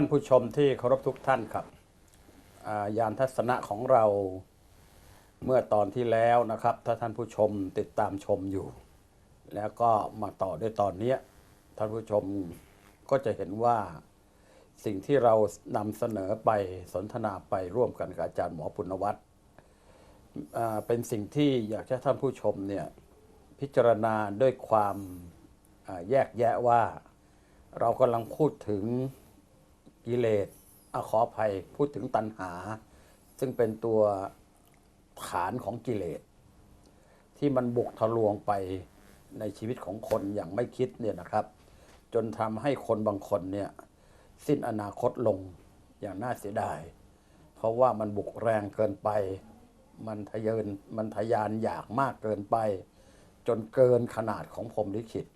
ท่านผู้ชมที่เคารพทุกท่านครับยานทัศนะของเราเมื่อตอนที่แล้วนะครับ ถ้าท่านผู้ชมติดตามชมอยู่ แล้วก็มาต่อด้วยตอนนี้ท่านผู้ชมก็จะเห็นว่าสิ่งที่เรานำเสนอไปสนทนาไปร่วมกันกับอาจารย์หมอปุณวัฒน์อ่าเป็นสิ่งที่อยากให้ท่านผู้ชมเนี่ยพิจารณาด้วยความแยกแยะว่าเรากำลังพูดถึง กิเลสอะขออภัยพูดถึงตัณหา ซึ่งเป็นตัวฐานของกิเลส ที่มันบุกทะลวงไปในชีวิตของคนอย่างไม่คิดเนี่ยนะครับ จนทำให้คนบางคนเนี่ยสิ้นอนาคตลงอย่างน่าเสียดาย เพราะว่ามันบุกแรงเกินไป มันทะเยนมันทะยานอยากมากเกินไป จนเกินขนาดของพรหมลิขิต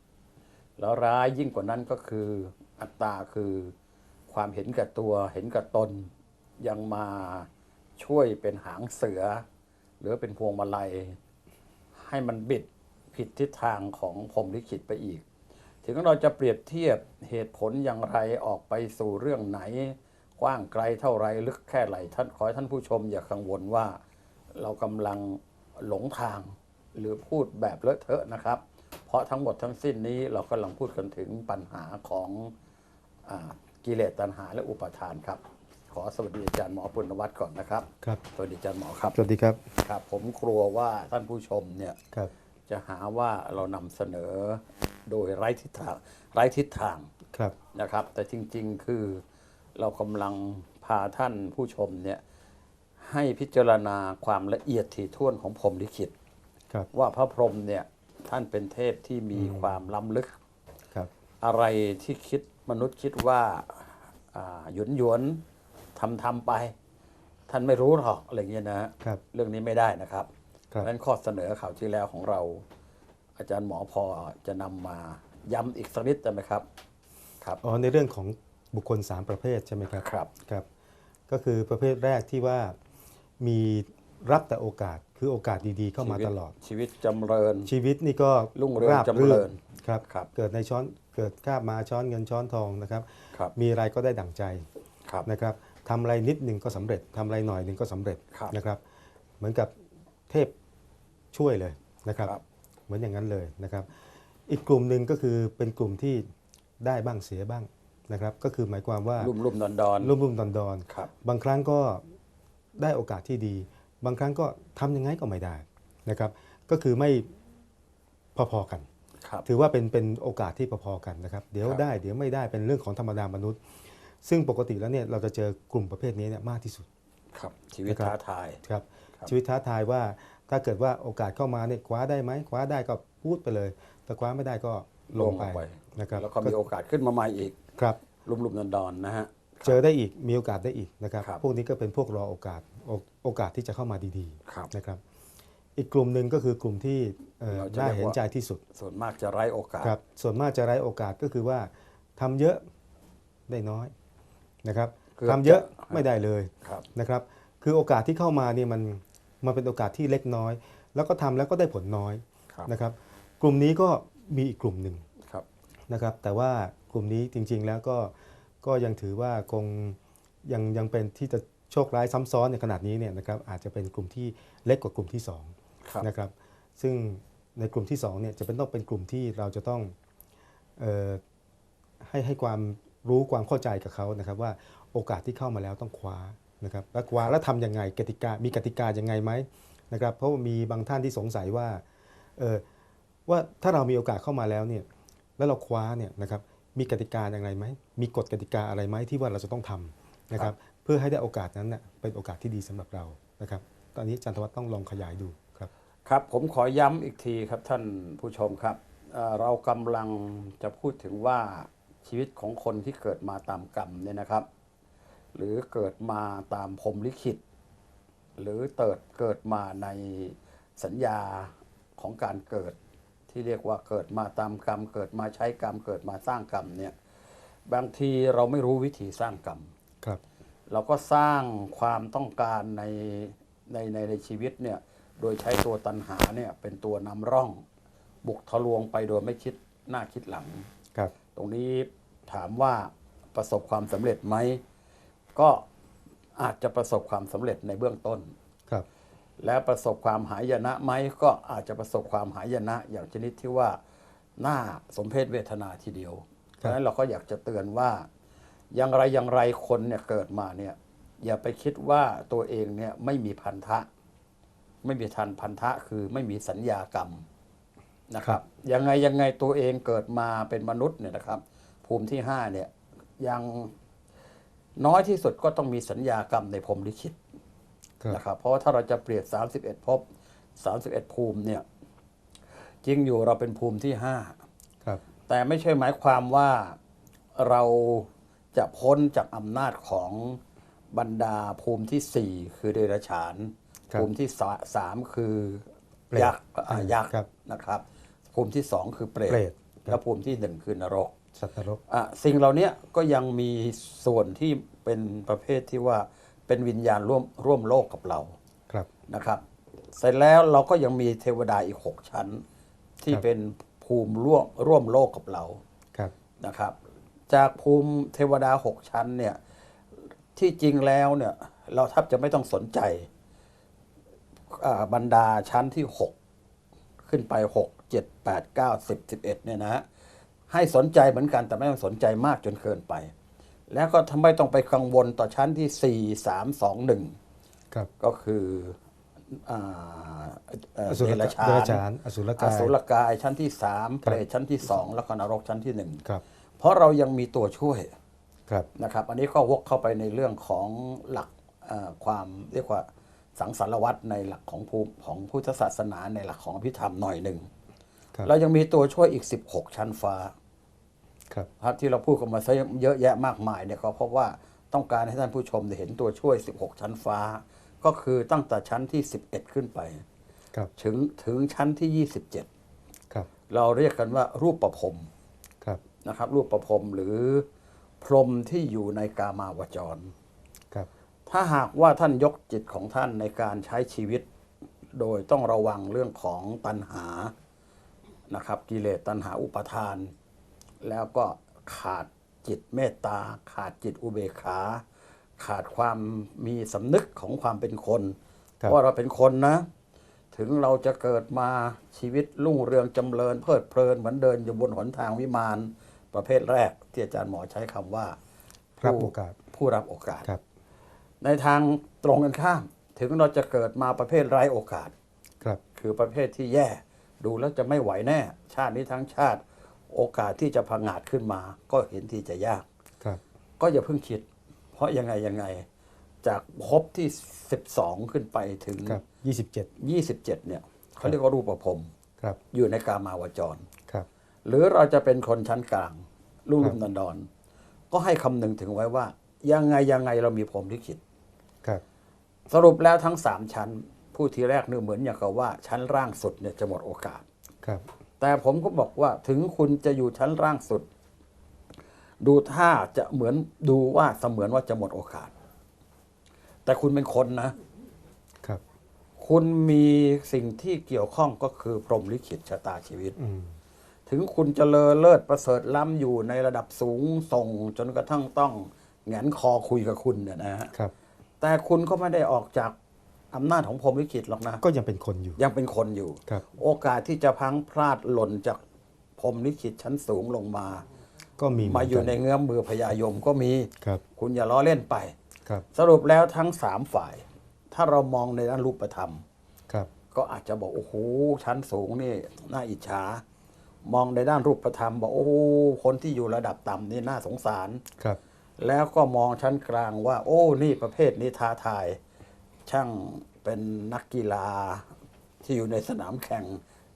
แล้วร้ายยิ่งกว่านั้นก็คืออัตตาคือ ความเห็นแก่ตัวเห็นแก่ตน ยังมาช่วยเป็นหางเสือ หรือเป็นพวงมาลัย ให้มันบิดผิดทิศทางของพรหมลิขิตไปอีก ถึงเราจะเปรียบเทียบเหตุผลอย่างไรออกไปสู่เรื่องไหน กว้างไกลเท่าไรลึกแค่ไหนท่านขอให้ท่านผู้ชมอย่ากังวลว่า เรากำลังหลงทาง หรือพูดแบบเลอะเทอะนะครับ เพราะทั้งหมดทั้งสิ้นนี้เรากำลังพูดกันถึงปัญหาของอา กิเลสตัณหาและอุปาทานครับ ขอสวัสดีอาจารย์หมอปุณวัฒน์ก่อนนะครับครับ สวัสดีอาจารย์หมอครับ สวัสดีครับครับ ผมกลัวว่าท่านผู้ชมเนี่ยครับ จะหาว่าเรานำเสนอโดยไร้ทิศทางไร้ทิศทางครับ นะครับ แต่จริงๆคือเรากำลังพาท่านผู้ชมเนี่ยให้พิจารณาความละเอียดถี่ถ้วนของพรหมลิขิต ครับ ว่าพระพรหมเนี่ยท่านเป็นเทพที่มีความล้ำลึก ครับ อะไรที่คิด มนุษย์คิดว่าอ่าหยวนหยวนทำทำไป ท่านไม่รู้หรอกอะไรเงี้ยนะฮะครับ เรื่องนี้ไม่ได้นะครับครับเพราะฉะนั้นข้อเสนอข่าวที่แล้วของเรา อาจารย์หมอพอจะนำมาย้ำอีกสักนิดได้ไหมครับ ครับอ๋อในเรื่องของบุคคล 3 ประเภทใช่ไหมครับครับครับ ก็คือประเภทแรกที่ว่ามีรับแต่โอกาสคือโอกาสดีๆเข้ามาชีวิตลอด ชีวิตจำเริญ ชีวิตนี่ก็รุ่งเรืองราบจำเริญครับครับ เกิดในช้อน เกิดข้าบมาช้อนเงินช้อนทองนะครับครับมีอะไรก็ได้ดั่งใจครับนะครับทำอะไรนิดหนึ่งก็สำเร็จทำอะไรหน่อยหนึ่งก็สำเร็จครับ นะครับ เหมือนกับเทพช่วยเลยนะครับ ครับ เหมือนอย่างนั้นเลยนะครับ อีกกลุ่มหนึ่งก็คือเป็นกลุ่มที่ได้บ้างเสียบ้างนะครับ ก็คือหมายความว่ารุ่มรุ่มดอนดอนรุ่มรุ่มดอนดอนครับบางครั้งก็ได้โอกาสที่ดี บางครั้งก็ทำยังไงก็ไม่ได้นะครับ ก็คือไม่พอๆกันครับ ถือว่าเป็นเป็นโอกาสที่พอๆกันนะครับเดี๋ยวครับได้เดี๋ยวไม่ได้เป็นเรื่องของธรรมดามนุษย์ ซึ่งปกติแล้วเนี่ยเราจะเจอกลุ่มประเภทนี้เนี่ยมากที่สุดครับชีวิตนะครับท้าทายครับครับชีวิตท้าทายว่าถ้าเกิดว่าโอกาสเข้ามาเนี่ยคว้าได้ไหมคว้าได้ก็พูดไปเลยแต่คว้าไม่ได้ก็ลงไปลงไปนะครับแล้วก็มีโอกาสขึ้นมาใหม่อีกครับรุ่มรุ่มดอนดอนนะฮะเจอได้อีกมีโอกาสได้อีกนะครับครับพวกนี้ก็เป็นพวกรอโอกาสโอโอกาสที่จะเข้ามาดีครับๆนะครับ อีกกลุ่มหนึ่งก็คือกลุ่มที่เอ่อเราจะน่าเรียกว่าเห็นใจที่สุด ส่วนมากจะไร้โอกาสครับส่วนมากจะไร้โอกาสก็คือว่าทำเยอะได้น้อยนะครับเกือบทำเยอะจะไม่ได้เลยครับนะครับ คือโอกาสที่เข้ามาเนี่ยมันมันเป็นโอกาสที่เล็กน้อย แล้วก็ทำแล้วก็ได้ผลน้อยครับนะครับ กลุ่มนี้ก็มีอีกกลุ่มหนึ่งครับนะครับ แต่ว่ากลุ่มนี้จริง ๆแล้วก็ก็ยังถือว่าคงยังยังเป็นที่จะโชคร้ายซ้ำซ้อนในขนาดนี้เนี่ยนะครับอาจจะเป็นกลุ่มที่เล็กกว่ากลุ่มที่สองครับ นะครับ ซึ่งในกลุ่มที่2เนี่ยจะเป็นต้องเป็นกลุ่มที่เราจะต้องเออให้ให้ความรู้ความเข้าใจกับเขานะครับ ว่าโอกาสที่เข้ามาแล้วต้องคว้านะครับแล้วคว้าแล้วทำยังไงกติกามีกติกายังไงไหมนะครับเพราะว่ามีบางท่านที่สงสัยว่าเออว่าถ้าเรามีโอกาสเข้ามาแล้วเนี่ยแล้วเราคว้าเนี่ยนะครับมีกติกาอย่างไรไหมมีกฎกติกาอะไรไหมที่ว่าเราจะต้องทำนะครับ เพื่อให้ได้โอกาสนั้นเน่ะเป็นโอกาสที่ดีสำหรับเรานะครับ ตอนนี้อาจันทวัฒน์ต้องลองขยายดู ครับครับผมขอย้ำอีกทีครับท่านผู้ชมครับเอ่อเรากำลังจะพูดถึงว่าชีวิตของคนที่เกิดมาตามกรรมเนี่ยนะครับ หรือเกิดมาตามพรหมลิขิต หรือเติดเกิดมาในสัญญาของการเกิด ที่เรียกว่าเกิดมาตามกรรม เกิดมาใช้กรรม เกิดมาสร้างกรรมเนี่ยบางทีเราไม่รู้วิธีสร้างกรรม ครับ เราก็สร้างความต้องการในในในในชีวิตเนี่ย โดยใช้ตัวตันหาเนี่ยเป็นตัวนำร่อง บุกทะลวงไปโดยไม่คิดหน้าคิดหลังครับ ตรงนี้ถามว่าประสบความสำเร็จไหม ก็อาจจะประสบความสำเร็จในเบื้องต้น ครับ และประสบความหายนะไหมก็อาจจะประสบความหายนะอย่างชนิดที่ว่าน่าสมเพศเวทนาทีเดียวเพราะฉะนั้นเราก็อยากจะเตือนว่าอย่างไรอย่างไรคนเนี่ยเกิดมาเนี่ยอย่าไปคิดว่าตัวเองเนี่ยไม่มีพันธะ ไม่มีทันพันธะคือไม่มีสัญญากรรมนะครับ ยังไงยังไงตัวเองเกิดมาเป็นมนุษย์เนี่ยนะครับ ภูมิที่ห้าเนี่ยยังน้อยที่สุดก็ต้องมีสัญญากรรมในพรหมลิขิตครับนะครับ เพราะว่าถ้าเราจะเปรียบ31ภพ31 ภูมิเนี่ยจริงอยู่เราเป็นภูมิที่ครับ5แต่ไม่ใช่หมายความว่าเราจะพ้นจากอำนาจของบรรดาภูมิที่4คือเดรัจฉานครับ ภูมิที่สาสามคือเปรตยักษ์อ่ายักษ์ครับนะครับ ภูมิที่สองคือเปรตเปรตครับและภูมิที่หนึ่งคือนรกสัตว์นรกอะสิ่งเหล่านี้ก็ยังมีส่วนที่เป็นประเภทที่ว่าเป็นวิญญาณร่วมร่วมโลกกับเราครับนะครับ เสร็จแล้วเราก็ยังมีเทวดาอีกหกชั้น ที่ครับเป็นภูมิร่วมร่วมโลกกับเราครับนะครับ จากภูมิเทวดาหกชั้นเนี่ยที่จริงแล้วเนี่ยเราแทบจะไม่ต้องสนใจอ่า บรรดาชั้นที่หกขึ้นไปหกเจ็ดแปดเก้าสิบสิบเอ็ดเนี่ยนะฮะให้สนใจเหมือนกันแต่ไม่ต้องสนใจมากจนเกินไป แล้วก็ทำไมต้องไปกังวลต่อชั้นที่สี่สามสองหนึ่งครับ ก็คืออ่าเอ่ออสุรเดรัจกายเดรัจฉาฉานนอสุรอกายสุรกายชั้นที่สามครับเปรตชั้นที่สองแล้วก็นรกชั้นที่หนึ่งครับเพราะเรายังมีตัวช่วย ครับ นะครับอันนี้ก็วกเข้าไปในเรื่องของหลักเอ่อความเรียกว่า สังสารวัตรในหลักของภูมิของพุทธศาสนาในหลักของอภิธรรมหน่อยหนึ่งครับเรายังมีตัวช่วยอีก 16 ชั้นฟ้า ครับครับที่เราพูดกันมาซะเยอะแยะมากมายเนี่ยก็เพราะว่าต้องการให้ท่านผู้ชมได้เห็นตัวช่วย 16 ชั้นฟ้า ก็คือตั้งแต่ชั้นที่ 11 ขึ้นไป ครับถึงถึงชั้นที่ 27 ครับ เราเรียกกันว่ารูปประพรมครับนะครับ รูปประพรมหรือพรหมที่อยู่ในกามาวจรครับ ถ้าหากว่าท่านยกจิตของท่านในการใช้ชีวิต โดยต้องระวังเรื่องของตัณหานะครับกิเลสตัณหาอุปทาน แล้วก็ขาดจิตเมตตา ขาดจิตอุเบกขา ขาดความมีสำนึกของความเป็นคนครับว่าเราเป็นคนนะ ถึงเราจะเกิดมาชีวิตรุ่งเรืองจำเริญเพลิดเพลินเหมือนเดินอยู่บนหนทางวิมานประเภทแรกที่อาจารย์หมอใช้คำว่ารับผู้โอกาสผู้รับโอกาสครับ ในทางตรงกันข้าม ถึงเราจะเกิดมาประเภทไร้โอกาสครับ คือประเภทที่แย่ดูแล้วจะไม่ไหวแน่ ชาตินี้ทั้งชาติ โอกาสที่จะพังงาดขึ้นมา ก็เห็นที่จะยากครับ ก็อย่าเพิ่งคิด เพราะยังไงยังไง จากภพที่ 12 ขึ้นไปถึงครับยี่สิบเจ็ด27เนี่ยเขาเรียกว่ารูปประพรมครับ อยู่ในกามาวจรครับ หรือเราจะเป็นคนชั้นกลางลุ่ครัมบดันดอนก็ให้คำนึงถึงไว้ว่า ยังไงยังไงเรามีพรหมลิขิตครับ สรุปแล้วทั้งสามชั้น ผู้ทีแรกนึกเหมือนอย่างกับว่า ชั้นล่างสุดเนี่ยจะหมดโอกาสครับ แต่ผมก็บอกว่าถึงคุณจะอยู่ชั้นล่างสุด ดูท่าจะเหมือนดูว่าเสมือนว่าจะหมดโอกาส แต่คุณเป็นคนนะครับ คุณมีสิ่งที่เกี่ยวข้องก็คือพรหมลิขิตชะตาชีวิต อืมถึงคุณจะเลอเลิศประเสริฐล้ำอยู่ในระดับสูงส่งจนกระทั่งต้องแหงนคอคุยกับคุณเนี่ยนะฮะ ครับ แต่คุณก็ไม่ได้ออกจากอำนาจของพรหมลิขิตหรอกนะ ก็ยังเป็นคนอยู่ ยังเป็นคนอยู่ ครับ โอกาสที่จะพลังพลาดหล่นจากพรหมลิขิตชั้นสูงลงมา ก็มีเหมาอยู่ในกัเงื้อมมือพญายมก็มี ครับ คุณอย่าล้อเล่นไป ครับ สรุปแล้วทั้งสามฝ่าย ถ้าเรามองในด้านรูปธรรม ครับ ก็อาจจะบอก โอ้โห ชั้นสูงนี่น่าอิจฉา มองในด้านรูปธรรม บอกโอ้โหคนที่อยู่ระดับต่ำนี่น่าสงสาร ครับ แล้วก็มองชั้นกลางว่า โอ้ นี่ประเภทนี้ท้าทาย ช่างเป็นนักกีฬาที่อยู่ในสนามแข่ง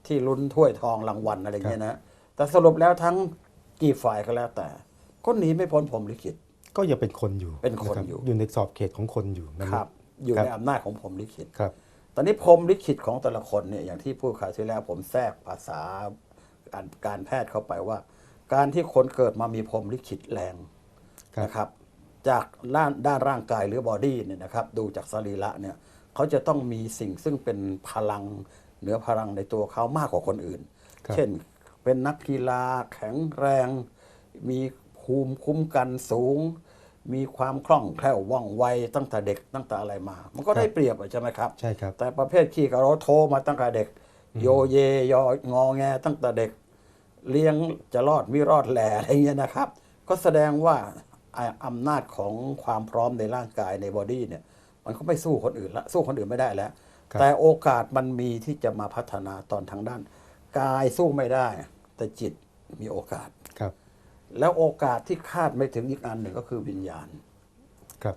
ที่ลุ้นถ้วยทองรางวัลอะไรเงี้ยนะ แต่สรุปแล้วทั้งกี่ฝ่ายก็แล้วแต่ ก็หนีไม่พ้นผมลิขิต ก็ยังเป็นคนอยู่เป็นคนรับอยู่ อยู่ในสอบเขตของคนอยู่นะครับ อยู่ครับในอำนาจของผมลิขิตครับ ตอนนี้พรหมลิขิตของแต่ละคนเนี่ยอย่างที่พูดคราวที่แล้วผมแทรกภาษาการการแพทย์เข้าไปว่า การที่คนเกิดมามีพรหมลิขิตแรงครับ นะครับจากด้านด้านร่างกายหรือบอดี้เนี่ยนะครับดูจากสรีระเนี่ยเขาจะต้องมีสิ่งซึ่งเป็นพลังเหนือพลังในตัวเขามากกว่าคนอื่นครับเช่นเป็นนักกีฬาแข็งแรง มีภูภูมิคุ้มกันสูง มีความคล่องแคล่วว่องไวตั้งแต่เด็กตั้งแต่อะไรมา มันก็ได้ครับเปรียบอะใช่ไหมครับใช่ครับ แต่ประเภทขี้กระโรโทมาตั้งแต่เด็ก โยเยยองอแงตั้งแต่เด็ก เลี้ยงจะรอดไม่รอดแหล่อะไรเงี้ยนะครับ ก็แสดงว่า อ่าอำนาจของความพร้อมในร่างกายในบอดี้เนี่ย มันก็ไม่สู้คนอื่นละสู้คนอื่นไม่ได้แล้วครับแต่โอกาสมันมีที่จะมาพัฒนาตอนทางด้าน กายสู้ไม่ได้ แต่จิตมีโอกาสครับ แล้วโอกาสที่คาดไม่ถึงอีกอันหนึ่งก็คือวิญญาณ ครับ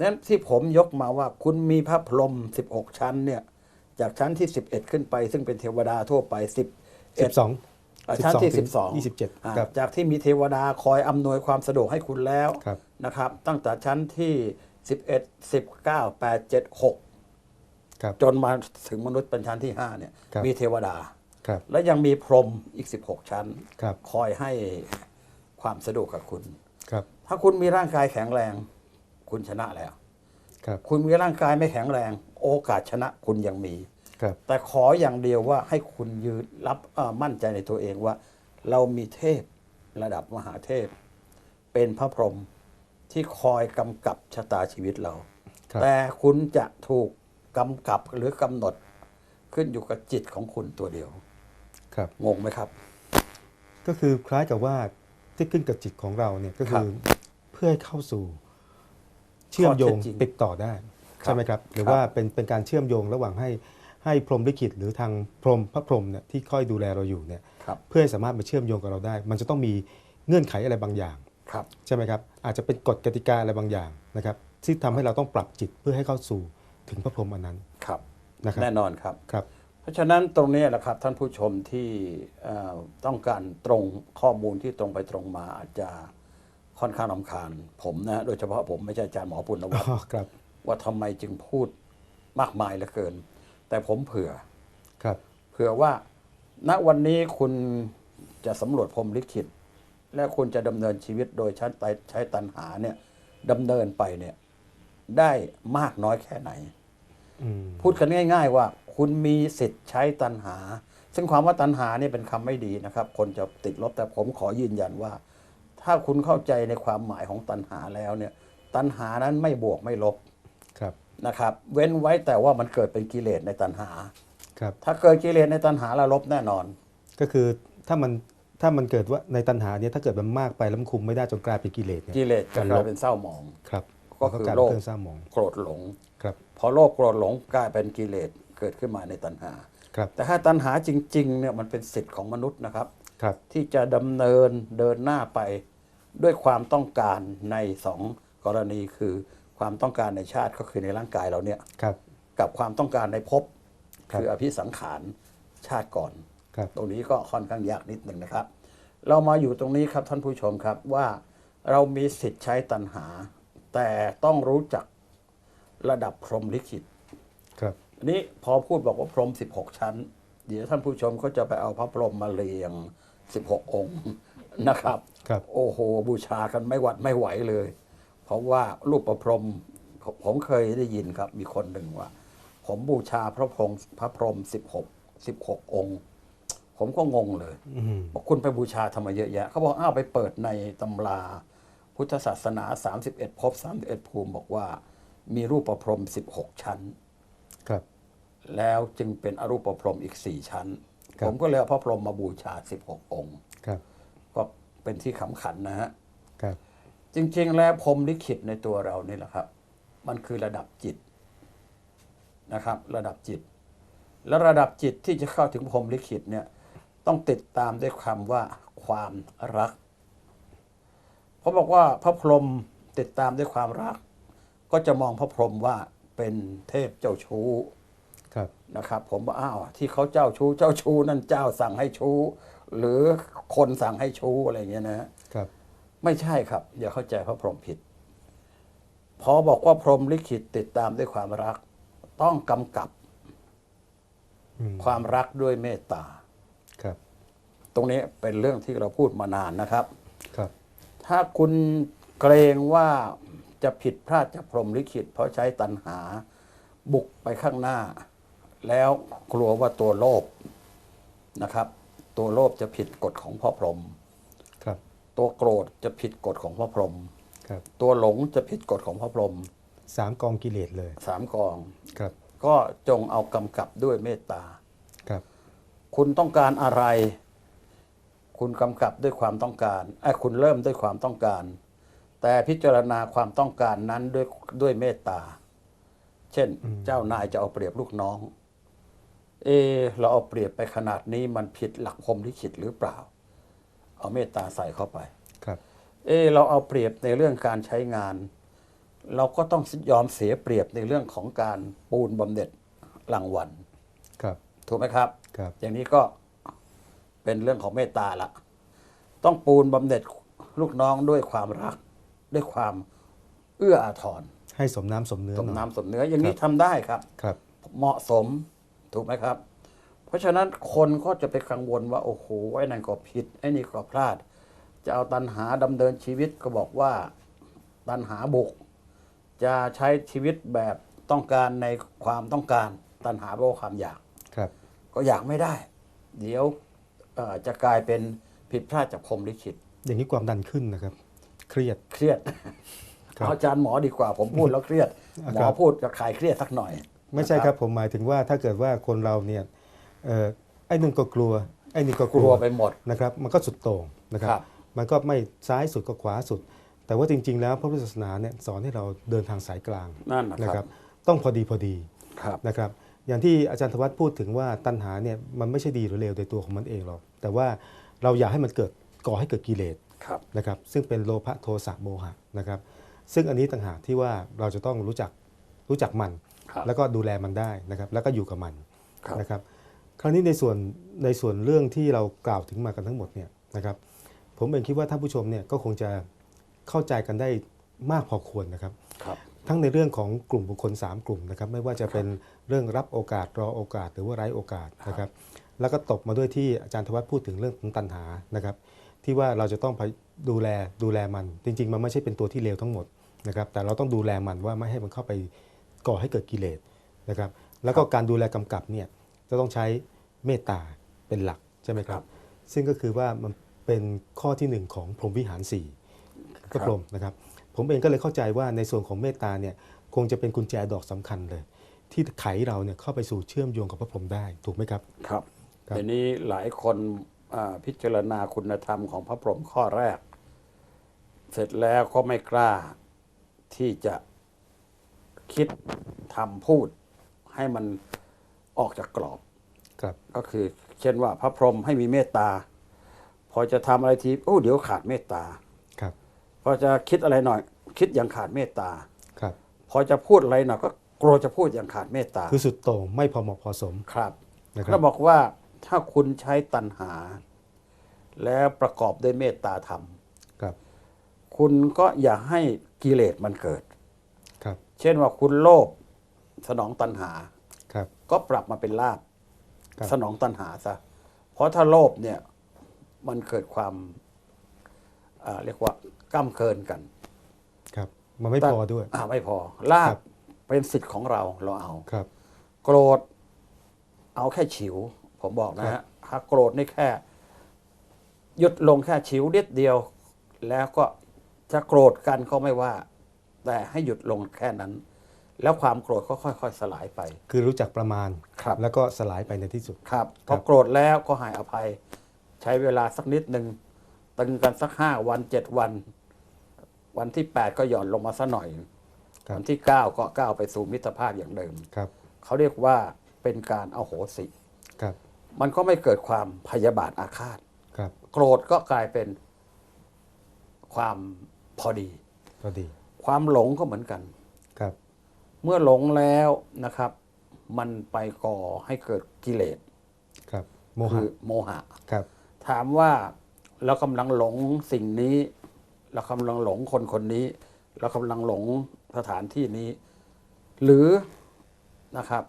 นั้นที่ผมยกมาว่าคุณมีพระพรหม16 ชั้นเนี่ย จากชั้นที่ 11 ขึ้นไป ซึ่งเป็นเทวดาทั่วไปสิบ11สองอ่า ชั้นที่ถึง12ยี่สิบเจ็ดอ่าครับ จากที่มีเทวดาคอยอำนวยความสะดวกให้คุณแล้วครับ นะครับ ตั้งแต่ชั้นที่ 11 19 8 7 6ครับจนมาถึงมนุษย์เป็นชั้นที่ 5 เนี่ย ครับ มีเทวดา ครับ และยังมีพรหมอีก 16 ชั้น ครับ คอยให้ความสะดวกกับคุณ ครับ ถ้าคุณมีร่างกายแข็งแรง คุณชนะแล้ว ครับ คุณมีร่างกายไม่แข็งแรง โอกาสชนะคุณยังมี ครับ แต่ขออย่างเดียวว่าให้คุณยืนรับเอ่อมั่นใจในตัวเองว่า เรามีเทพระดับมหาเทพ เป็นพระพรหมที่คอยกำกับชะตาชีวิตเราครับแต่คุณจะถูกกำกับหรือกำหนดขึ้นอยู่กับจิตของคุณตัวเดียว ครับ งงไหมครับ ก็คือคล้ายกับว่าที่ขึ้นกับจิตของเราเนี่ยก็คือเพื่อให้เข้าสู่เชื่อมโยงข้อเท็จจริงติดต่อได้ครับใช่ไหมครับ หรือครับว่าเป็นเป็นการเชื่อมโยงระหว่างให้ ให้พรหมลิขิตหรือทางพรหมพระพรหมเนี่ยที่คอยดูแลเราอยู่เนี่ยครับเพื่อให้สามารถมาเชื่อมโยงกับเราได้ มันจะต้องมีเงื่อนไขอะไรบางอย่างครับใช่ไหมครับอาจจะเป็นกฎกติกาอะไรบางอย่างนะครับที่ทำให้เราต้องปรับจิตเพื่อให้เข้าสู่ถึงพระพรหมอันนั้นครับนะครับแน่นอนครับครับ เพราะฉะนั้นตรงนี้แหละครับท่านผู้ชมที่เอ่อต้องการตรงข้อมูลที่ตรงไปตรงมาอาจจะค่อนข้างลำคาญผมนะโดยเฉพาะผมไม่ใช่อาจารย์หมอปุณณวัฒน์อ๋อครับว่าทำไมจึงพูดมากมายเหลือเกิน แต่ผมเผื่อครับ เผื่อว่า ณวันนี้คุณจะสำรวจพรหมลิขิต และคุณจะดำเนินชีวิตโดยใช้ไตใช้ตัณหาเนี่ยดำเนินไปเนี่ย ได้มากน้อยแค่ไหนอืมพูดกันง่าย ๆ ว่า คุณมีสิทธิ์ใช้ตัณหา ซึ่งความว่าตัณหาเนี่ยเป็นคำไม่ดีนะครับ คนจะติดลบแต่ผมขอยืนยันว่า ถ้าคุณเข้าใจในความหมายของตัณหาแล้วเนี่ย ตัณหานั้นไม่บวกไม่ลบครับ นะครับ เว้นไว้แต่ว่ามันเกิดเป็นกิเลสในตัณหา ครับ ถ้าเกิดกิเลสในตัณหาแล้วลบแน่นอน ก็คือถ้ามันถ้ามันเกิดว่าในตัณหาเนี่ยถ้าเกิดมันมากไปแล้วมันคุมไม่ได้จนกลายเป็นกิเลสเนี่ยกิเลสจะกลายเป็นเศร้าหมอง ครับก็มันคือกลายโลเป็นกเครื่องเศร้าหมอง โกรธหลง ครับ พอโลภโกรธหลงกลายเป็นกิเลสเกิดขึ้นมาในตัณหา ครับ แต่ถ้าตัณหาจริงๆเนี่ยมันเป็นสิทธิ์ของมนุษย์นะครับ ครับ ที่จะดำเนินเดินหน้าไปด้วยความต้องการในสองกรณีคือ ความต้องการในชาติก็คือในร่างกายเราเนี่ยครับ กับความต้องการในภพครับคืออภิสังขารชาติก่อนครับตรงนี้ก็ค่อนข้างยากนิดหนึ่งนะครับ เรามาอยู่ตรงนี้ครับท่านผู้ชมครับว่าเรามีสิทธิ์ใช้ตัณหา แต่ต้องรู้จักระดับพรหมลิขิตครับอันนี้พอพูดบอกว่าพรหม16 ชั้น เดี๋ยวท่านผู้ชมก็จะไปเอาพระพรหมมาเรียง 16 องค์นะครับครับโอ้โห บูชากันไม่หวัดไม่ไหวเลย เพราะว่ารูปประพรหมผมผมเคยได้ยินครับ มีคนหนึ่งว่า ผมบูชาพระพรหมพระพรหม16 16องค์ ผมก็งงเลยอืมบอกคุณไปบูชาทำไมเยอะแยะ เขาบอกอ้าวไปเปิดในตำรา พุทธศาสนา 31ภพ31 ภูมิบอกว่า มีรูปประพรหม16 ชั้น ครับ แล้วจึงเป็นอรูปพรหมอีกสี่ชั้นครับผมก็เลยเอาพระพรหมมาบูชา 16 องค์ ครับ ก็เป็นที่ขำขันนะฮะครับ จริง ๆ แล้วพรหมลิขิตในตัวเรานี่แหละครับ มันคือระดับจิตนะครับ ระดับจิต และระดับจิตที่จะเข้าถึงพรหมลิขิตเนี่ยต้องติดตามด้วยคำว่าความรักเขาบอกว่าพระพรหมติดตามด้วยความรัก ก็จะมองพระพรหมว่าเป็นเทพเจ้าชู้ครับนะครับ ผมว่าอ้าวที่เขาเจ้าชู้เจ้าชู้นั่นเจ้าสั่งให้ชู้ หรือคนสั่งให้ชู้อะไรอย่างเงี้ยนะฮะครับ ไม่ใช่ครับ อย่าเข้าใจพระพรหมผิด พอบอกว่าพรหมลิขิตติดตามด้วยความรัก ต้องกำกับอืมความรักด้วยเมตตาครับ ตรงนี้เป็นเรื่องที่เราพูดมานานนะครับ ครับ ถ้าคุณเกรงว่าจะผิดพลาดจากพรหมลิขิต เพราะใช้ตัณหา บุกไปข้างหน้า แล้วกลัวว่าตัวโลภนะครับ ตัวโลภจะผิดกฎของพ่อพรหมครับ ตัวโกรธจะผิดกฎของพระพรหมครับตัวหลงจะผิดกฎของพระพรหมสามกองกิเลสเลยสามกอง ครับก็จงเอากำกับด้วยเมตตา ครับ คุณต้องการอะไร คุณกำกับด้วยความต้องการไอ้ยคุณเริ่มด้วยความต้องการ แต่พิจารณาความต้องการนั้นด้วยด้วยเมตตา เช่นเจ้านายจะเอาเปรียบลูกน้อง เอะเราเอาเปรียบไปขนาดนี้มันผิดหลักพรหมลิขิตหรือเปล่า เอาเมตตาใส่เข้าไป ครับ เออเราเอาเปรียบในเรื่องการใช้งาน เราก็ต้องยอมเสียเปรียบในเรื่องของการปูนบำเหน็จรางวัลครับ ถูกไหมครับ ครับ อย่างนี้ก็เป็นเรื่องของเมตตาละต้องปูนบำเหน็จลูกน้องด้วยความรัก ด้วยความเอื้ออาทรให้สมน้ำสมเนื้อสมหอยน้ำสมเนื้ออย่างนี้ทำได้ครับ ครับ เหมาะสมถูกไหมครับ เพราะฉะนั้นคนก็จะไปกังวลว่าโอ้โหไอ้นั่นก็ผิดไอ้นี่ก็พลาด จะเอาตันหาดำเนินชีวิตก็บอกว่าตันหาบุก จะใช้ชีวิตแบบต้องการในความต้องการ ตันหาแปลว่าความอยากครับ ก็อยากไม่ได้ เดี๋ยวเอ่อจะกลายเป็นผิดพลาดจากพรหมลิขิตอย่างนี้ความดันขึ้นนะครับ เครียดเครียดครับเอาอาจารย์หมอดีกว่าผมพูดแล้วเครียด หมอครับพูดจะคลายเครียดสักหน่อย ไม่ใช่ครับผมหมายถึงว่าถ้าเกิดว่าคนเราเนี่ยเอ่อ ไอ้หนึ่งก็กลัวไอ้นี่ก็กลัวไปหมดนะครับมันก็สุดโต่งนะครับครับ มันก็ไม่ซ้ายสุดก็ขวาสุด แต่ว่าจริง ๆ แล้วพระพุทธศาสนาเนี่ยสอนให้เราเดินทางสายกลางนั่นนะนะคครัรับบต้องพอดีพอดีครับนะครับอย่างที่อาจารย์ธวัฒน์พูดถึงว่าตัณหาเนี่ยมันไม่ใช่ดีหรือเลวในตัวของมันเองหรอก แต่ว่าเราอยากให้มันเกิดก่อให้เกิดกิเลสครับนะครับซึ่งเป็นโลภะโทสะโมหะนะครับ ซึ่งอันนี้ต่างหากที่ว่าเราจะต้องรู้จักรู้จักมันครับแล้วก็ดูแลมันได้นะครับ แล้วก็อยู่กับมันครับนะครับ คราวนี้ในส่วนในส่วนเรื่องที่เรากล่าวถึงมากันทั้งหมดเนี่ยนะครับ ผมเองคิดว่าท่านผู้ชมเนี่ยก็คงจะเข้าใจกันได้มากพอควรนะครับ ครับ ทั้งในเรื่องของกลุ่มบุคคล 3 กลุ่มนะครับ ไม่ว่าจะเป็นเรื่องรับโอกาสรอโอกาส หรือว่าไร้โอกาสนะครับ แล้วก็ตบมาด้วยที่อาจารย์ธวัฒน์พูดถึงเรื่องของตัณหานะครับ ที่ว่าเราจะต้องไปดูแลดูแลมัน จริง ๆ มันไม่ใช่เป็นตัวที่เลวทั้งหมดนะครับ แต่เราต้องดูแลมันว่าไม่ให้มันเข้าไปก่อให้เกิดกิเลสนะครับ แล้วก็การดูแลกำกับเนี่ย จะต้องใช้เมตตาเป็นหลักใช่ไหมครับ ซึ่งก็คือว่ามันเป็นข้อที่หนึ่งของพรหมวิหารสี่พระพรหมนะครับ ผมเองก็เลยเข้าใจว่าในส่วนของเมตตาเนี่ยคงจะเป็นกุญแจดอกสำคัญเลย ที่ไขเราเนี่ยเข้าไปสู่เชื่อมโยงกับพระพรหมได้ถูกไหมครับครับครับทีนี้หลายคนอ่าพิจารณาคุณธรรมของพระพรหมข้อแรก เสร็จแล้วก็ไม่กล้าที่จะคิดทำพูดให้มัน ออกจากกรอบครับ ก็คือ เช่นว่าพระพรหมให้มีเมตตา พอจะทำอะไรทีโอ้เดี๋ยวขาดเมตตาครับ พอจะคิดอะไรหน่อย คิดอย่างขาดเมตตาครับ พอจะพูดอะไรหน่อยก็กลัวจะพูดอย่างขาดเมตตา คือสุดโต่งไม่พอเหมาะพอสมครับนะครัก็บบอกว่าถ้าคุณใช้ตัณหา แล้วประกอบด้วยเมตตาธรรมครับ คุณก็อย่าให้กิเลสมันเกิด ครับ เช่นว่าคุณโลภสนองตัณหา ครับ ก็ปรับมาเป็นลาบครับสนองตัณหาซะเพราะถ้าโลภเนี่ยมันเกิดความอ่าเรียกว่าก้ำเกินกัน ครับ มันไม่พอด้วยอ่าไม่พอลาครับบเป็นสิทธิ์ของเราเราเอาครับ โกรธเอาแค่ฉิว ผมบอกนะครัฮะบถ้าโกรธนี่แค่หยุดลงแค่ฉิวนิดเดียว แล้วก็จะโกรธกันก็ไม่ว่า แต่ให้หยุดลงแค่นั้น แล้วความโกรธก็ค่อย ๆ สลายไปคือรู้จักประมาณครับแล้วก็สลายไปในที่สุด ครับพครัอบโกรธแล้วก็ให้อภัย ใช้เวลาสักนิดหนึ่งตึงกันสักห้าวันเจ็ดวัน วันที่แปดก็หย่อนลงมาสักหน่อย ครับ วันที่เก้าก็ก้าวไปสู่มิตรภาพอย่างเดิม ครับเขาเรียกว่าเป็นการเอาโหสิ ครับมันก็ไม่เกิดความพยาบาทอาฆาต ครับโกรธก็กลายเป็นความพอดี ก็ดี ความหลงก็เหมือนกันครับ เมื่อหลงแล้วนะครับ มันไปก่อให้เกิดกิเลสครับ โมคืหะอโมหะ ครับ ถามว่าเรากำลังหลงสิ่งนี้ เรากำลังหลงคนคนนี้ เรากำลังหลงสถานที่นี้ หรือนะครับ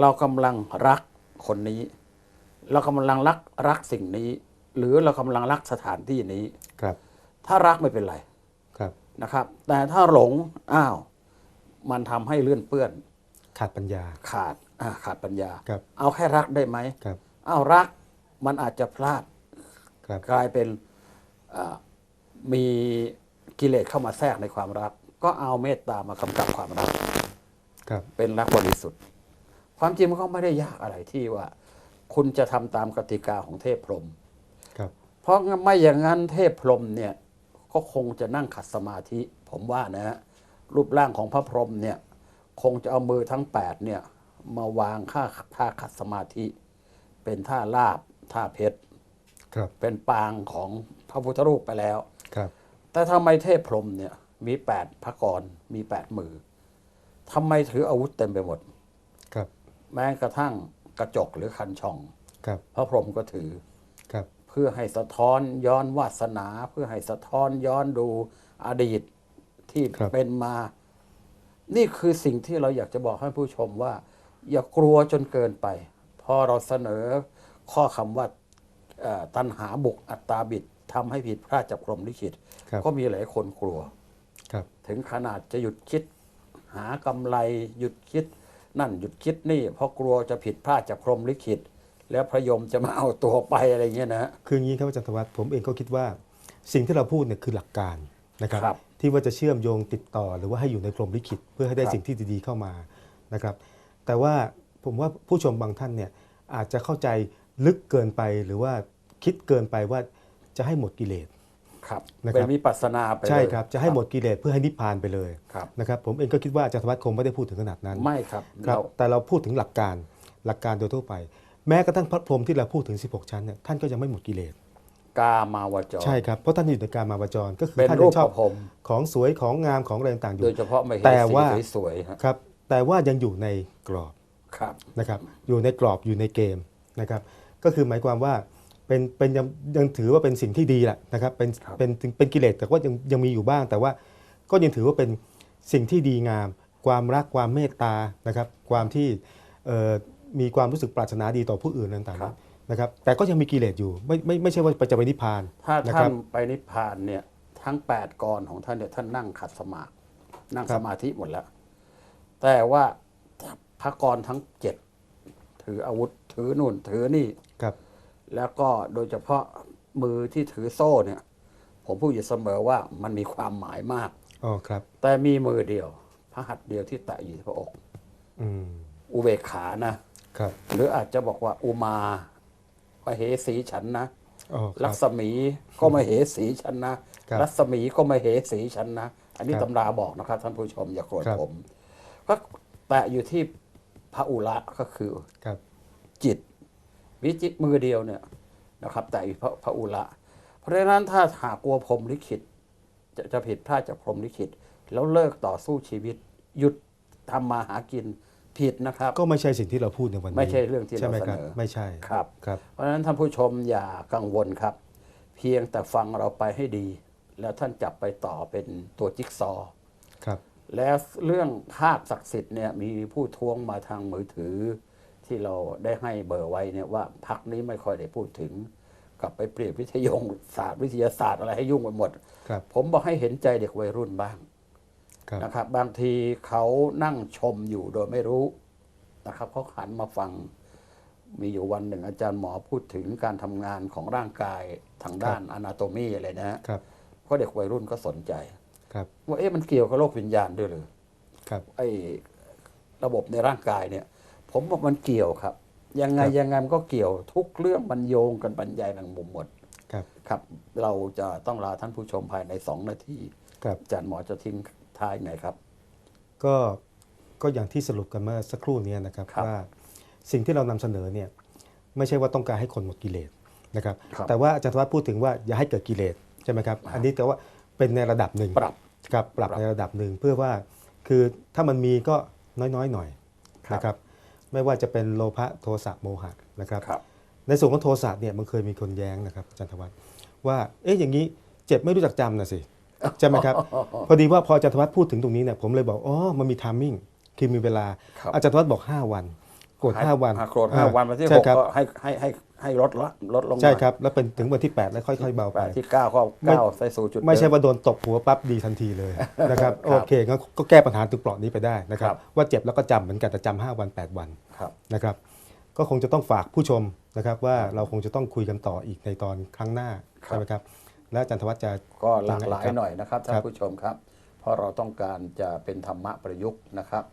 เรากำลังรักคนนี้ เรากำลังรักรักสิ่งนี้ หรือเรากำลังรักสถานที่นี้ครับ ถ้ารักไม่เป็นไรครับนะครับ แต่ถ้าหลงอ้าว มันทำให้เลื่อนเปื้อน ขาดปัญญาขาดอ่าขาดปัญญาครับเอาแค่รักได้ไหมครับอ้าวรักมันอาจจะพลาดครับกลายเป็นอ่ามีกิเลสเข้ามาแทรกในความรัก ก็เอาเมตตามากำกับความรักครับเป็นรักบริสุทธิ์ ความจริงมันก็ไม่ได้ยากอะไรที่ว่า คุณจะทำตามกติกาของเทพพรหมครับเพราะไม่อย่างนั้นเทพพรหมเนี่ยก็คงจะนั่งขัดสมาธิ ผมว่านะฮะ รูปร่างของพระพรหมเนี่ยคงจะเอามือทั้งแปดเนี่ยมาวางท่าท่าขัดสมาธิ เป็นท่าลาบท่าเพชรครับเป็นปางของพระพุทธรูปไปแล้วครับ แต่ทำไมเทพพรหมเนี่ยมีแปดพระกรมีแปดมือทำไมถืออาวุธเต็มไปหมดครับ แม้กระทั่งกระจกหรือคันช่องครับพระพรหมก็ถือครับ เพื่อให้สะท้อนย้อนวาสนา เพื่อให้สะท้อนย้อนดูอดีต ที่ครับเป็นมา นี่คือสิ่งที่เราอยากจะบอกให้ผู้ชมว่า อย่ากลัวจนเกินไป พอเราเสนอข้อคำว่าเอ่อตัณหาบุกอัตตาบิดทำให้ผิดพลาดจากพรหมลิขิตครับก็มีหลายคนกลัวครับถึงขนาดจะหยุดคิด หากำไรหยุดคิด นั่นหยุดคิดนี่ เพราะกลัวจะผิดพลาดจากพรหมลิขิต แล้วพระยมจะมาเอาตัวไปอะไรเงี้ยนะฮะคืออย่างนี้ครับอาจารย์ธวัฒน์ผมเองก็คิดว่า สิ่งที่เราพูดเนี่ยคือหลักการ นะครับครับ ที่ว่าจะเชื่อมโยงติดต่อหรือว่าให้อยู่ในพรหมลิขิต เพื่อให้ได้ครับสิ่งที่ดีๆเข้ามานะครับ แต่ว่าผมว่าผู้ชมบางท่านเนี่ยอาจจะเข้าใจลึกเกินไปหรือว่าคิดเกินไปว่าจะให้หมดกิเลส ครับนะครับ เป็นวิปัสสนาไปเลยใช่ครับจะให้หมดกิเลสเพื่อให้นิพพานไปเลยครับนะครับผมเองก็คิดว่าอาจารย์ธวัฒน์คงไม่ได้พูดถึงขนาดนั้น ไม่ครับครับเราแต่เราพูดถึงหลักการหลักการโดยทั่วไป แม้กระทั่งพระพรหมที่เราพูดถึง 16 ชั้นเนี่ยท่านก็ยังไม่หมดกิเลส กามาวจร ใช่ครับ เพราะท่านอยู่ในการมาวจรก็คือเป็นท่านรูยัปงชอบพรหม ของสวยของงามของอะไรต่างๆอโดยู่ยเฉพาะไม่เห็นแต่ว่า สีสวยๆฮะครับ แต่ว่ายังอยู่ในกรอบครับ นะครับ อยู่ในกรอบอยู่ในเกมนะครับ ก็คือหมายความว่าเป็นเป็นยังยังถือว่าเป็นสิ่งที่ดีแหละนะครับ เป็นครับ เป็นเป็นกิเลสแต่ว่ายังยังมีอยู่บ้าง แต่ว่าก็ยังถือว่าเป็นสิ่งที่ดีงาม ความรักความเมตตานะครับ ความที่เอ่อมีความรู้สึกปรารถนาดีต่อผู้อื่นต่างครับๆ นะครับแต่ก็ยังมีกิเลสอยู่ไม่ไม่ไม่ใช่ว่าจะไปนิพพานถ้านะท่าครันบไปนิพพานเนี่ยทั้งแปดกรของท่านเนี่ยท่านนั่งขัดสมาธินั่งครัสบมาธิหมดแล้ว แต่ว่าพระกรทั้งเจ็ดถืออาวุธถือนู่นถือนี่ครับ แล้วก็โดยเฉพาะมือที่ถือโซ่เนี่ย ผมพูดอยู่เสมอว่ามันมีความหมายมากอ๋อครับ แต่มีมือเดียว พระหัตถ์เดียวที่แตะอยู่ที่พระอกอืมอุเบกขานะครับ หรืออาจจะบอกว่าอุมา มาเหสีฉันนะอ๋อคลัรับกษมีก็มาเหสีฉันนะครับรัศมีก็มาเหสีฉันนะอันนี้ครับตำราบอกนะครับท่านผู้ชมอย่าโกรธครับผมก็แตะอยู่ที่พระอุระก็คือครับจิตมีจิตมือเดียวเนี่ยนะครับ แต่อยู่พระพระอุระเพราะฉะนั้นถ้าหากกลัวพรหมลิขิต จะจะผิดพลาดจากพรหมลิขิต แล้วเลิกต่อสู้ชีวิต หยุดทำมาหากิน ผิดนะครับ ก็ไม่ใช่สิ่งที่เราพูดในวันนี้ไม่ใช่เรื่องที่ใช่ไหมเราครับเสนอไม่ใช่ครับ ครับ เพราะฉะนั้นท่านผู้ชมอย่ากังวลครับ เพียงแต่ฟังเราไปให้ดี แล้วท่านจับไปต่อเป็นตัวจิ๊กซอว์ครับแล้วเรื่องภาพศักดิ์สิทธิ์เนี่ยมีผู้ท้วงมาทางมือถือ ที่เราได้ให้เบอร์ไว้เนี่ยว่าพักนี้ไม่ค่อยได้พูดถึง กลับไปเปรียบวิทยงศาสตร์วิทยาศาสตร์อะไรให้ยุ่งไปหมด ครับ ผมบอกให้เห็นใจเด็กวัยรุ่นบ้างครับ นะครับ บางทีเขานั่งชมอยู่โดยไม่รู้นะครับเขาหันมาฟังมีอยู่วันหนึ่งอาจารย์หมอพูดถึงการทำงานของร่างกายทางด้านอนาโตมีอะไรนะฮะครับเพราะเด็กวัยรุ่นก็สนใจครับว่าเอ๊ะมันเกี่ยวกับโลกวิญญาณด้วยหรือครับไอ้ระบบในร่างกายเนี่ย ผมบอกมันเกี่ยวครับ ยังไงครับยังไงมันก็เกี่ยวทุกเรื่องมันโยงกันบรรยายแมงมุมหมดครับครับ เราจะต้องลาท่านผู้ชมภายในสองนาทีครับอาจารย์หมอจะทิ้ง ท้ายไงครับ ก็ก็อย่างที่สรุปกันเมื่อสักครู่เนี้นะครับครับ ว่าสิ่งที่เรานำเสนอเนี่ยไม่ใช่ว่าต้องการให้คนหมดกิเลสนะครับครับแต่ว่าอาจารย์ธวัฒน์พูดถึงว่าอย่าให้เกิดกิเลสใช่ไหมครับอันนี้แต่ว่าเป็นในระดับหนึ่งปรับครับปรับปรับ ในระดับหนึ่งเพื่อว่าคือถ้ามันมีก็น้อยๆหน่อยครับนะครับไม่ว่าจะเป็นโลภะโทสะโมหะนะครับ ครับ ในส่วนของโทสะเนี่ยมันเคยมีคนแย้งนะครับอาจารย์ธวัฒน์ว่าเอ๊ะอย่างนี้เจ็บไม่รู้จักจำนะสิ ใช่ไหมครับ พอดีว่าพออาจารย์ธวัฒน์พูดถึงตรงนี้เนี่ยผมเลยบอกอ๋อมันมีทามมิ่งคือมีเวลา ครับ อาจารย์ธวัฒน์บอก 5 วันโกรธ5วันหากโกรธห้าวันวันที่ใช่หกครับก็ให้ให้ให้ให้ลดละลดลงใช่หน่อยครับ แล้วเป็นถึงวันที่ 8 แล้วค่อย ๆ เบาแปไปดที่เก้าก็ไม่ เก้าใส่สู่จุดไม่ใช่เดิว่าโดนตบหัวปั๊บดีทันทีเลย นะครับโอเคงั้นก็แก้ปัญหาตรงเปลาะนี้ไปได้นะครับ ครับ ว่าเจ็บแล้วก็จำเหมือนกันแต่จำ5วัน 8 วัน ครับ นะครับก็คงจะต้องฝากผู้ชมนะครับว่าเราคงจะต้องคุยกันต่ออีกในตอนครั้งหน้าครับ ใช่ไหมครับ และอาจารย์ธวัฒน์จะก็หลากหลายหน่อยนะครับท่านผู้ชมครับ เพราะเราต้องการจะเป็นธรรมะประยุกต์นะครับ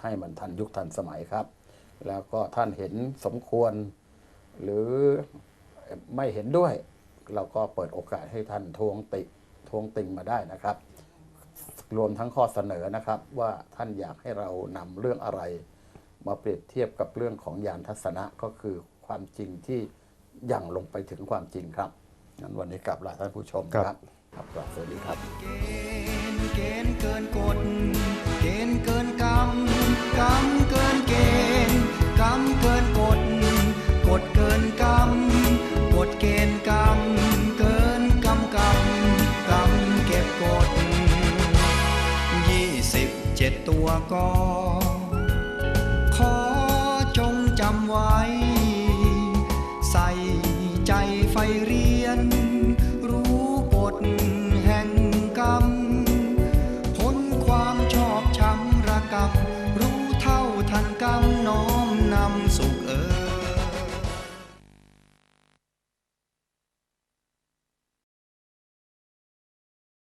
ให้มันทันยุคทันสมัยครับ แล้วก็ท่านเห็นสมควร หรือไม่เห็นด้วย เราก็เปิดโอกาสให้ท่านทวงติทวงติงมาได้นะครับ รวมทั้งข้อเสนอนะครับ ว่าท่านอยากให้เรานำเรื่องอะไร มาเปรียบเทียบกับเรื่องของยานทัศนะก็คือความจริงที่ยังลงไปถึงความจริงครับ งั้นวันนี้กลับลาท่านผู้ชมครับครับกลับสวัสดีครับเกณฑ์เกณฑ์เกินกฎเกณฑ์เกินกรรมกรรมเกินเกณฑ์กรรมเกินกฎกฎเกินกรรมกฎเกณฑ์กรรมเกินกรรมกรรมกรรมเก็บกฎยี่สิบเจ็ดตัวก็